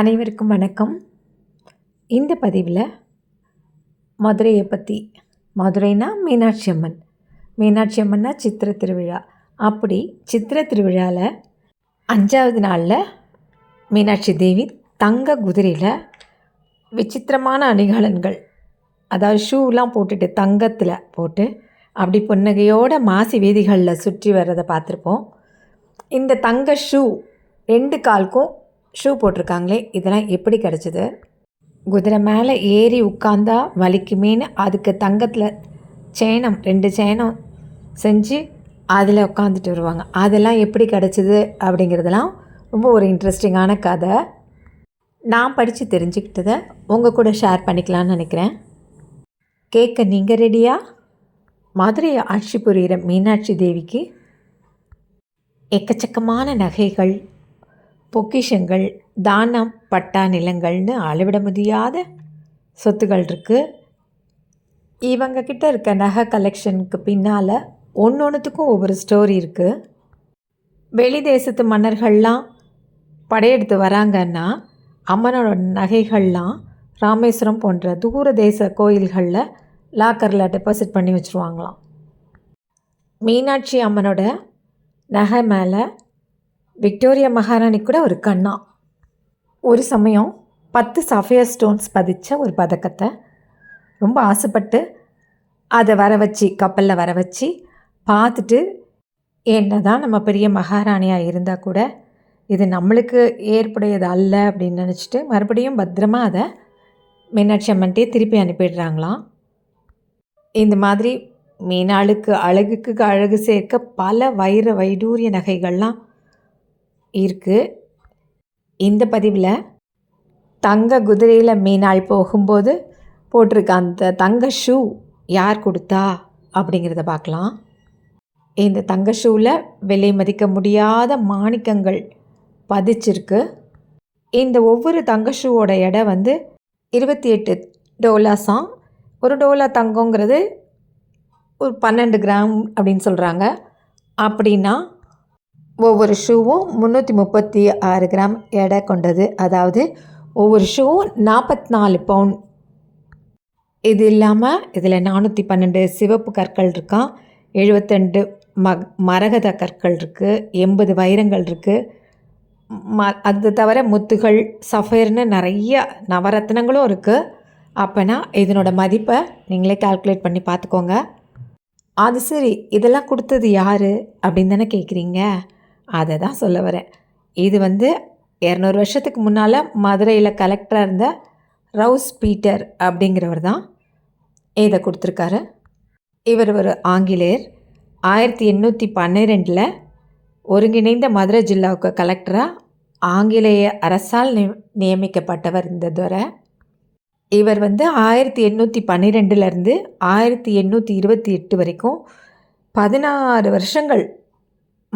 அனைவருக்கும் வணக்கம். இந்த பதிவில் மதுரையை பற்றி மதுரைனா மீனாட்சி அம்மன். மீனாட்சி அம்மன்னா சித்திரை திருவிழா. அப்படி சித்திரை திருவிழாவில் அஞ்சாவது நாளில் மீனாட்சி தேவி தங்க குதிரையில் விசித்திரமான அணிகலன்கள் அதாவது ஷூலாம் போட்டுட்டு தங்கத்தில் போட்டு அப்படி புன்னகையோட மாசி வீதிகளில் சுற்றி வர்றதை பார்த்துருப்போம். இந்த தங்க ஷூ ரெண்டு காலுக்கும் ஷூ போட்டிருக்காங்களே இதெல்லாம் எப்படி கிடச்சிது? குதிரை மேலே ஏறி உட்காந்தா வலிக்குமேன்னு அதுக்கு தங்கத்தில் சேனம் ரெண்டு சேனம் செஞ்சு அதில் உட்காந்துட்டு வருவாங்க. அதெல்லாம் எப்படி கிடச்சிது அப்படிங்கிறதெல்லாம் ரொம்ப ஒரு இன்ட்ரெஸ்டிங்கான கதை. நான் படித்து தெரிஞ்சுக்கிட்டதை உங்கள் கூட ஷேர் பண்ணிக்கலான்னு நினைக்கிறேன். கேட்க நீங்கள் ரெடியா மதுரையை ஆட்சி புரிகிற மீனாட்சி தேவிக்கு எக்கச்சக்கமான நகைகள் பொக்கிஷங்கள் தானம் பட்டா நிலங்கள்னு அளவிட முடியாத சொத்துகள் இருக்குது இவங்க கிட்ட இருக்க நகை கலெக்ஷனுக்கு பின்னால் ஒன்று ஒன்றுத்துக்கும் ஒவ்வொரு ஸ்டோரி இருக்குது வெளி தேசத்து மன்னர்கள்லாம் படையெடுத்து வராங்கன்னா அம்மனோட நகைகள்லாம் ராமேஸ்வரம் போன்ற தூர தேச கோயில்களில் லாக்கரில் டெபாசிட் பண்ணி வச்சுருவாங்களாம். மீனாட்சி அம்மனோட நகை மேலே விக்டோரியா மகாராணி கூட ஒரு கண்ணா. ஒரு சமயம் பத்து சஃபியர் ஸ்டோன்ஸ் பதித்த ஒரு பதக்கத்தை ரொம்ப ஆசைப்பட்டு அதை வர வச்சு கப்பலில் வர வச்சு பார்த்துட்டு என்ன தான் நம்ம பெரிய மகாராணியாக இருந்தால் கூட இது நம்மளுக்கு ஏற்புடையது அல்ல அப்படின்னு நினச்சிட்டு மறுபடியும் பத்திரமா அதை மீனாட்சி அம்மன்ட்டே திருப்பி அனுப்பிடுறாங்களாம். இந்த மாதிரி மீனாளுக்கு அழகுக்கு அழகு சேர்க்க பல வைர வைடூரிய நகைகள்லாம் இருக்குது இந்த பதிவில் தங்க குதிரையில் மீனாள் போகும்போது போட்டிருக்க அந்த தங்க ஷூ யார் கொடுத்தா அப்படிங்கிறத பார்க்கலாம். இந்த தங்க ஷூவில் விலை மதிக்க முடியாத மாணிக்கங்கள் பதிச்சிருக்கு. இந்த ஒவ்வொரு தங்க ஷூவோட எடை வந்து இருபத்தி எட்டு டோலாஸாம் ஒரு டோலா தங்கங்கிறது ஒரு பன்னெண்டு கிராம் அப்படின்னு சொல்கிறாங்க அப்படின்னா ஒவ்வொரு ஷூவும் முந்நூற்றி முப்பத்தி ஆறு கிராம் எடை கொண்டது. அதாவது ஒவ்வொரு ஷூவும் நாற்பத்தி நாலு பவுன். இது இல்லாமல் இதில் நானூற்றி பன்னெண்டு சிவப்பு கற்கள் இருக்கான் எழுபத்தெண்டு ம மரகத கற்கள் இருக்குது எண்பது வைரங்கள் இருக்குது ம அது தவிர முத்துகள் சஃபயர்னு நிறைய நவரத்னங்களும் இருக்குது அப்போனா இதனோட மதிப்பை நீங்களே கால்குலேட் பண்ணி பார்த்துக்கோங்க. அது சரி இதெல்லாம் கொடுத்தது யார்? அப்படின்னு தானே கேட்குறீங்க அதை தான் சொல்ல வரேன். இது வந்து இரநூறு வருஷத்துக்கு முன்னால் மதுரையில் கலெக்டராக இருந்த ரவுஸ் பீட்டர் அப்படிங்கிறவர் தான் இதை கொடுத்துருக்காரு. இவர் ஒரு ஆங்கிலேயர். ஆயிரத்தி எண்ணூற்றி பன்னிரெண்டில் ஒருங்கிணைந்த மதுரை ஜில்லாவுக்கு கலெக்டராக ஆங்கிலேய அரசால் நியமிக்கப்பட்டவர் இந்த துறை இவர் வந்து ஆயிரத்தி எண்ணூற்றி பன்னிரெண்டுலேருந்து ஆயிரத்தி எண்ணூற்றி இருபத்தி எட்டு வரைக்கும் பதினாறு வருஷங்கள்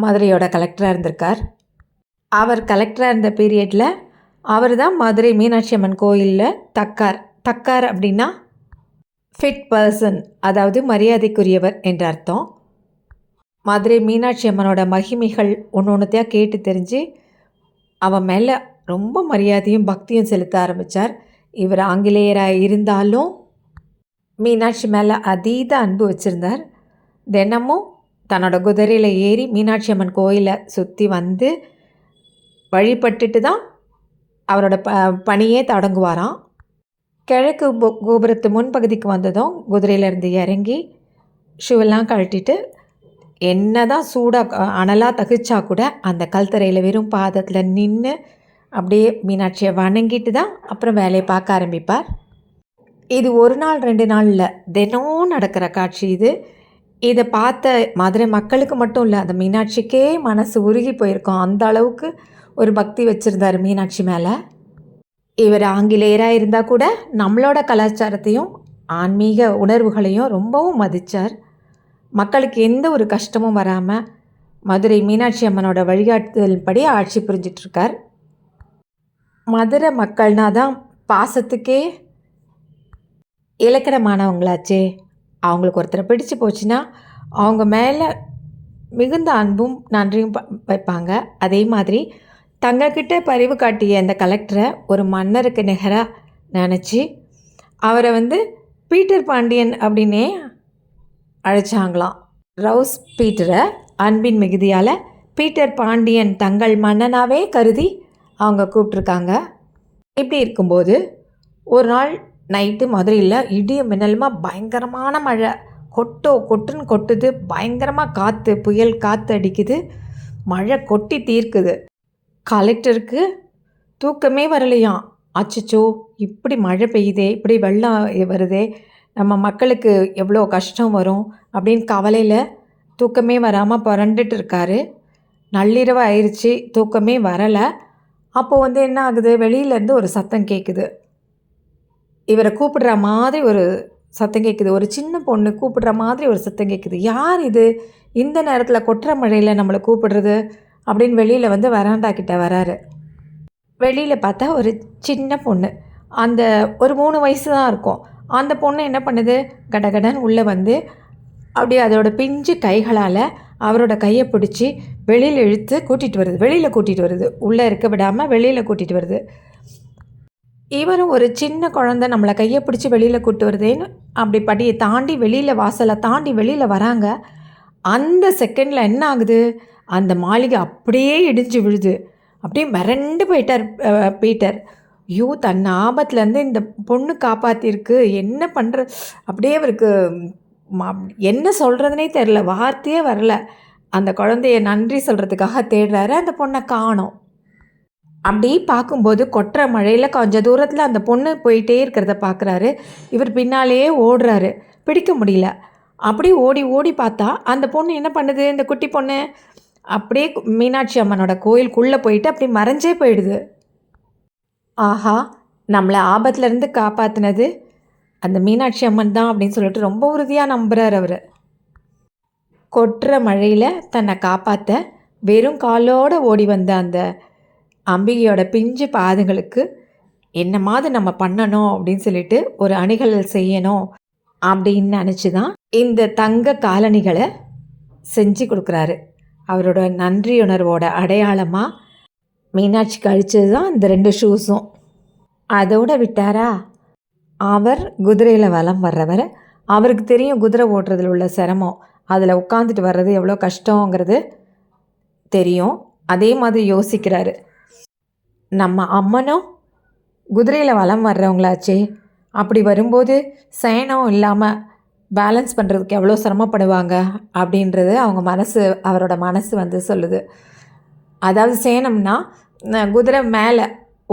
மதுரையோட கலெக்டராக இருந்திருக்கார். அவர் கலெக்டராக இருந்த பீரியடில் அவர் தான் மதுரை மீனாட்சி அம்மன் கோயிலில் தக்கார். தக்கார் அப்படின்னா ஃபிட் பர்சன் அதாவது மரியாதைக்குரியவர் என்ற அர்த்தம். மதுரை மீனாட்சி அம்மனோட மகிமைகள் ஒன்று ஒன்றுத்தையாக கேட்டு தெரிஞ்சு அவன் மேலே ரொம்ப மரியாதையும் பக்தியும் செலுத்த ஆரம்பித்தார் இவர் ஆங்கிலேயராக இருந்தாலும் மீனாட்சி மேலே அதீத அன்பு வச்சுருந்தார். தினமும் தன்னோட குதிரையில் ஏறி மீனாட்சி அம்மன் கோயிலை சுற்றி வந்து வழிபட்டுட்டு தான் அவரோட ப பணியே தொடங்குவாராம். கிழக்கு கோபுரத்து முன்பகுதிக்கு வந்ததும் குதிரையிலேருந்து இறங்கி ஷூவெல்லாம் கழட்டிட்டு என்ன தான் சூடாக அனலாக தகுச்சா கூட அந்த கல்தரையில் வெறும் பாதத்தில் நின்று அப்படியே மீனாட்சியை வணங்கிட்டு தான் அப்புறம் வேலையை பார்க்க ஆரம்பிப்பார். இது ஒரு நாள் ரெண்டு நாளில் தினம் நடக்கிற காட்சி இது. இதை பார்த்த மதுரை மக்களுக்கு மட்டும் இல்லை அந்த மீனாட்சிக்கே மனசு உருகி போயிருக்கோம். அந்த அளவுக்கு ஒரு பக்தி வச்சுருந்தார் மீனாட்சி மேலே. இவர் ஆங்கிலேயராக இருந்தால் கூட நம்மளோட கலாச்சாரத்தையும் ஆன்மீக உணர்வுகளையும் ரொம்பவும் மதித்தார் மக்களுக்கு எந்த ஒரு கஷ்டமும் வராமல் மதுரை மீனாட்சி அம்மனோட வழிகாட்டுதல் படி ஆட்சி புரிஞ்சிட்ருக்கார். மதுரை மக்கள்னா தான் பாசத்துக்கே இலக்கணமானவங்களாச்சே. அவங்களுக்கு ஒருத்தரை பிடிச்சு போச்சுன்னா அவங்க மேலே மிகுந்த அன்பும் நன்றியும் வைப்பாங்க. அதே மாதிரி தங்கக்கிட்ட பரிவு காட்டிய அந்த கலெக்டரை ஒரு மன்னருக்கு நிகராக நினச்சி அவரை வந்து பீட்டர் பாண்டியன் அப்படின்னே அழைச்சாங்களாம். ரவுஸ் பீட்டரை அன்பின் மிகுதியால் பீட்டர் பாண்டியன் தங்கள் மன்னனாகவே கருதி அவங்க கூப்பிட்ருக்காங்க இப்படி இருக்கும்போது ஒரு நாள் நைட்டு மதுரையில் இடியும் மின்னலுமா பயங்கரமான மழை. கொட்டோ கொட்டுன்னு கொட்டுது. பயங்கரமாக காற்று புயல் காற்று அடிக்குது. மழை கொட்டி தீர்க்குது. கலெக்டருக்கு தூக்கமே வரலையாம். அச்சச்சோ இப்படி மழை பெய்யுதே இப்படி வெள்ளம் வருதே நம்ம மக்களுக்கு எவ்வளோ கஷ்டம் வரும் அப்படின்னு கவலையில் தூக்கமே வராமல் புரண்டுட்டு இருக்காரு. நள்ளிரவு ஆயிடுச்சு தூக்கமே வரலை. அப்போது வந்து என்ன ஆகுது? வெளியிலேருந்து ஒரு சத்தம் கேட்குது இவரை கூப்பிடுற மாதிரி ஒரு சத்தம் கேட்குது ஒரு சின்ன பொண்ணு கூப்பிடுற மாதிரி ஒரு சத்தம் கேட்குது யார் இது? இந்த நேரத்தில் கொட்டுற மழையில் நம்மளை கூப்பிடுறது? அப்படின்னு வெளியில் வந்து வராண்டா கிட்ட வராரு. வெளியில் பார்த்தா ஒரு சின்ன பொண்ணு. அந்த ஒரு மூணு வயசு தான் இருக்கும். அந்த பொண்ணு என்ன பண்ணுது? கடகடன் உள்ளே வந்து அப்படியே அதோட பிஞ்சு கைகளால் அவரோட கையை பிடிச்சி வெளியில் இழுத்து கூட்டிகிட்டு வருது. வெளியில் கூட்டிகிட்டு வருது. உள்ளே இருக்க விடாமல் வெளியில் கூட்டிகிட்டு வருது. இவரும் ஒரு சின்ன குழந்த நம்மளை கையை பிடிச்சி வெளியில் கூட்டு வருதேன்னு அப்படி படியை தாண்டி வெளியில் வாசலை தாண்டி வெளியில் வராங்க. அந்த செகண்டில் என்ன ஆகுது? அந்த மாளிகை அப்படியே இடிஞ்சு விழுது. அப்படியே மிரண்டு போயிட்டார் பீட்டர். ஐயோ தன் ஆபத்துலேருந்து இந்த பொண்ணு காப்பாற்றிருக்கு என்ன பண்ணுற அப்படியே அவருக்கு என்ன சொல்கிறதுனே தெரில வார்த்தையே வரல. அந்த குழந்தைய நன்றி சொல்கிறதுக்காக தேடுறாரு. அந்த பொண்ணை காணும். அப்படி பார்க்கும்போது கொட்டுற மழையில் கொஞ்சம் தூரத்தில் அந்த பொண்ணு போயிட்டே இருக்கிறத பார்க்குறாரு இவர் பின்னாலேயே ஓடுறாரு. பிடிக்க முடியல. அப்படியே ஓடி ஓடி பார்த்தா அந்த பொண்ணு என்ன பண்ணுது? இந்த குட்டி பொண்ணு. அப்படியே மீனாட்சி அம்மனோட கோயிலுக்குள்ளே போயிட்டு அப்படி மறைஞ்சே போயிடுது. ஆஹா நம்மளை ஆபத்துலேருந்து காப்பாற்றினது அந்த மீனாட்சி அம்மன் தான் அப்படின்னு சொல்லிட்டு ரொம்ப உறுதியாக நம்புகிறார் அவர். கொட்டுற மழையில் தன்னை காப்பாற்ற வெறும் காலோடு ஓடி வந்த அந்த அம்பிகையோட பிஞ்சு பாதங்களுக்கு என்னமாவது நம்ம பண்ணணும் அப்படின்னு சொல்லிட்டு ஒரு அணிகள் செய்யணும் அப்படின்னு நினச்சி தான் இந்த தங்க காலணிகளை செஞ்சு கொடுக்குறாரு. அவரோட நன்றியுணர்வோட அடையாளமாக மீனாட்சி கழிச்சது தான் இந்த ரெண்டு ஷூஸும் அதோடு விட்டாரா? அவர் குதிரையில் வலம் வர்றவர். அவருக்கு தெரியும் குதிரை ஓட்டுறதுல உள்ள சிரமம். அதில் உட்காந்துட்டு வர்றது எவ்வளோ கஷ்டங்கிறது தெரியும். அதே மாதிரி யோசிக்கிறாரு. நம்ம அம்மனும் குதிரையில் வளம் வர்றவங்களாச்சே. அப்படி வரும்போது சயனம் இல்லாமல் பேலன்ஸ் பண்ணுறதுக்கு எவ்வளோ சிரமப்படுவாங்க அப்படின்றது அவங்க மனசு அவரோட மனசு வந்து சொல்லுது. அதாவது சேனம்னா குதிரை மேலே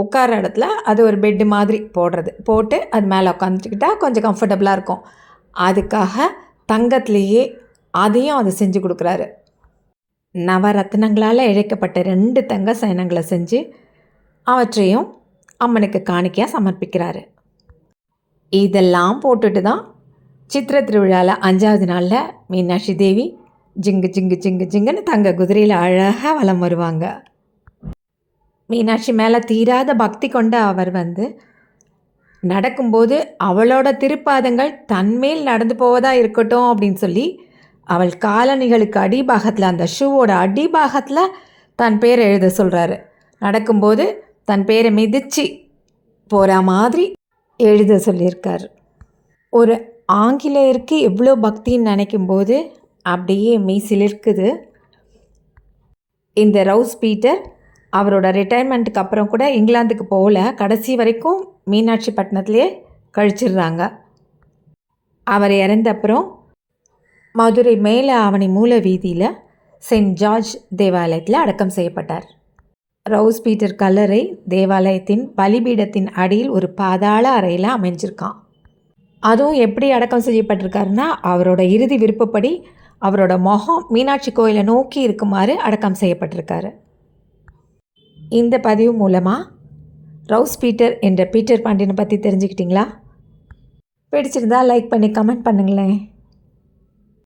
உட்கார இடத்துல அது ஒரு பெட்டு மாதிரி போடுறது. போட்டு அது மேலே உட்காந்துக்கிட்டா கொஞ்சம் கம்ஃபர்டபுளாக இருக்கும். அதுக்காக தங்கத்துலேயே அதையும் அதை செஞ்சு கொடுக்குறாரு. நவரத்னங்களால் இழைக்கப்பட்ட ரெண்டு தங்க சயனங்களை செஞ்சு அவற்றையும் அம்மனுக்கு காணிக்கையாக சமர்ப்பிக்கிறாரு. இதெல்லாம் போட்டுட்டு தான் சித்திர திருவிழாவில் அஞ்சாவது நாளில் மீனாட்சி தேவி ஜிங்கு ஜிங்கு ஜிங்கு ஜிங்குன்னு தங்க குதிரையில் அழகாக வலம் வருவாங்க. மீனாட்சி மேலே தீராத பக்தி கொண்ட அவர் வந்து நடக்கும்போது அவளோட திருப்பாதங்கள் தன்மேல் நடந்து போவதாக இருக்கட்டும் அப்படின்னு சொல்லி அவள் காலணிகளுக்கு அடிபாகத்தில் அந்த ஷூவோட அடிபாகத்தில் தன் பேர் எழுத சொல்கிறாரு நடக்கும்போது தன் பேரை மிதித்து போகிற மாதிரி எழுத சொல்லியிருக்கார். ஒரு ஆங்கிலேயருக்கு எவ்வளோ பக்தின்னு நினைக்கும்போது அப்படியே மெய் சிலிர்க்குது இந்த ரவுஸ் பீட்டர் அவரோட ரிட்டையர்மெண்ட்டுக்கு அப்புறம் கூட இங்கிலாந்துக்கு போகல. கடைசி வரைக்கும் மீனாட்சி பட்டினத்துலேயே கழிச்சிடுறாங்க. அவர் இறந்த அப்புறம் மதுரை மேலே ஆவணி மூல வீதியில் செயின்ட் ஜார்ஜ் தேவாலயத்தில் அடக்கம் செய்யப்பட்டார். ரவுஸ் பீட்டர் கல்லறை தேவாலயத்தின் பலிபீடத்தின் அடியில் ஒரு பாதாள அறையில் அமைஞ்சிருக்கான். அதுவும் எப்படி அடக்கம் செய்யப்பட்டிருக்காருன்னா அவரோட இறுதி விருப்பப்படி அவரோட முகம் மீனாட்சி கோயிலை நோக்கி இருக்குமாறு அடக்கம் செய்யப்பட்டிருக்காரு. இந்த பதிவு மூலமாக ரவுஸ் பீட்டர் என்ற பீட்டர் பாண்டியனை பற்றி தெரிஞ்சுக்கிட்டிங்களா? பிடிச்சிருந்தா லைக் பண்ணி கமெண்ட் பண்ணுங்களேன்.